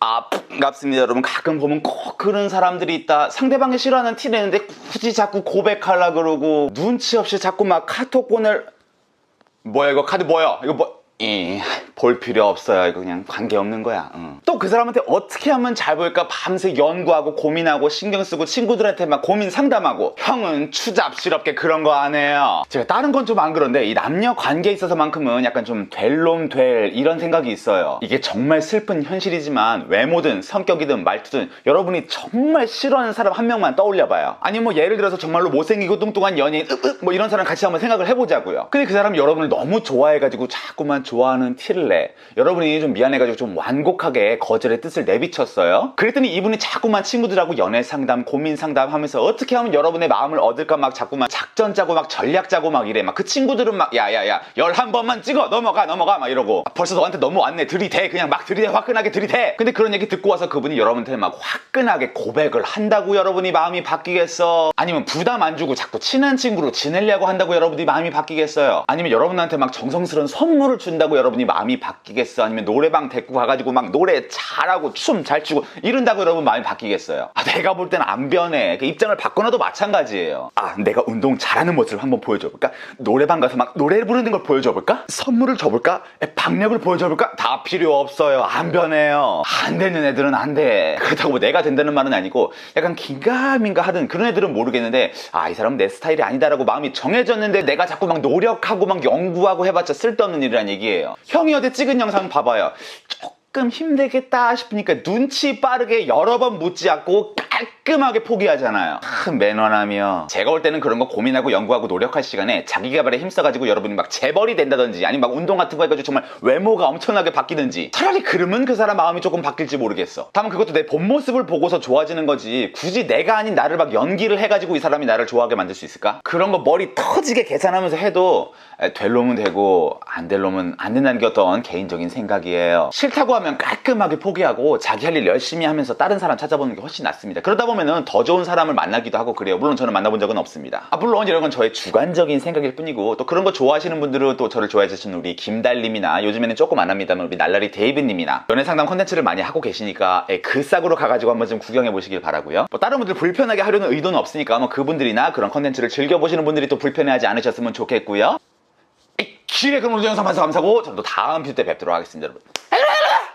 아, 반갑습니다. 여러분 가끔 보면 꼭 그런 사람들이 있다. 상대방이 싫어하는 티 내는데 굳이 자꾸 고백하려 그러고 눈치 없이 자꾸 막 카톡 보낼 뭐야 이거 카드 뭐야? 이거 뭐? 이, 볼 필요 없어요. 이거 그냥 관계없는 거야. 또그 사람한테 어떻게 하면 잘 보일까 밤새 연구하고 고민하고 신경 쓰고 친구들한테 막 고민 상담하고 형은 추잡스럽게 그런 거 안 해요. 제가 다른 건 좀 안 그런데 이 남녀 관계에 있어서만큼은 약간 좀 될 놈 될 이런 생각이 있어요. 이게 정말 슬픈 현실이지만 외모든 성격이든 말투든 여러분이 정말 싫어하는 사람 한 명만 떠올려봐요. 아니 뭐 예를 들어서 정말로 못생기고 뚱뚱한 연예인 윽윽 뭐 이런 사람 같이 한번 생각을 해보자고요. 근데 그 사람 여러분을 너무 좋아해가지고 자꾸만 좋아하는 티를 내. 여러분이 좀 미안해가지고 좀 완곡하게 거절의 뜻을 내비쳤어요. 그랬더니 이분이 자꾸만 친구들하고 연애 상담, 고민 상담 하면서 어떻게 하면 여러분의 마음을 얻을까 막 자꾸만 작전 짜고 막 전략 짜고 막 이래. 막 그 친구들은 막 야야야 열한 번만 찍어 넘어가 넘어가 막 이러고 아, 벌써 너한테 넘어왔네 들이대 그냥 막 들이대 화끈하게 들이대. 근데 그런 얘기 듣고 와서 그분이 여러분한테 막 화끈하게 고백을 한다고 여러분이 마음이 바뀌겠어? 아니면 부담 안 주고 자꾸 친한 친구로 지내려고 한다고 여러분이 마음이 바뀌겠어요? 아니면 여러분한테 막 정성스러운 선물을 준다고 여러분이 마음이 바뀌겠어? 아니면 노래방 데리고 가가지고 막 노래 잘하고 춤 잘 추고 이런다고 여러분 마음이 바뀌겠어요? 아, 내가 볼 때는 안 변해. 그 입장을 바꿔놔도 마찬가지예요. 아, 내가 운동 잘하는 모습을 한번 보여줘볼까? 노래방 가서 막 노래 부르는 걸 보여줘볼까? 선물을 줘볼까? 에, 박력을 보여줘볼까? 다 필요 없어요. 안 변해요. 안 되는 애들은 안 돼. 그렇다고 뭐 내가 된다는 말은 아니고 약간 긴가민가 하든 그런 애들은 모르겠는데 아, 이 사람은 내 스타일이 아니다라고 마음이 정해졌는데 내가 자꾸 막 노력하고 막 연구하고 해봤자 쓸데없는 일이란 얘기예요. 형이 어제 찍은 영상 봐봐요. 조금 힘들겠다 싶으니까 눈치 빠르게 여러 번 묻지 않고 깔 끔하게 포기하잖아요. 큰 매너라며. 제가 올 때는 그런 거 고민하고 연구하고 노력할 시간에 자기 개발에 힘써가지고 여러분이 막 재벌이 된다든지 아니면 막 운동 같은 거 해가지고 정말 외모가 엄청나게 바뀌든지 차라리 그러면 그 사람 마음이 조금 바뀔지 모르겠어. 다만 그것도 내 본 모습을 보고서 좋아지는 거지. 굳이 내가 아닌 나를 막 연기를 해가지고 이 사람이 나를 좋아하게 만들 수 있을까? 그런 거 머리 터지게 계산하면서 해도 에, 될 놈은 되고 안 될 놈은 안 된다는 게 어떤 개인적인 생각이에요. 싫다고 하면 깔끔하게 포기하고 자기 할 일 열심히 하면서 다른 사람 찾아보는 게 훨씬 낫습니다. 그러다 보면 은 더 좋은 사람을 만나기도 하고 그래요. 물론 저는 만나본 적은 없습니다. 아, 물론 이런 건 저의 주관적인 생각일 뿐이고 또 그런 거 좋아하시는 분들은 또 저를 좋아해 주시는 우리 김달님이나 요즘에는 조금 안 합니다만 우리 날라리 데이비님이나 연애 상담 컨텐츠를 많이 하고 계시니까 에, 그 싹으로 가가지고 한번 좀 구경해 보시길 바라고요. 뭐 다른 분들 불편하게 하려는 의도는 없으니까 뭐 그분들이나 그런 컨텐츠를 즐겨보시는 분들이 또 불편해하지 않으셨으면 좋겠고요. 이 길에 오늘 영상 봐서 감사하고 저는 또 다음 뷰 때 뵙도록 하겠습니다 여러분.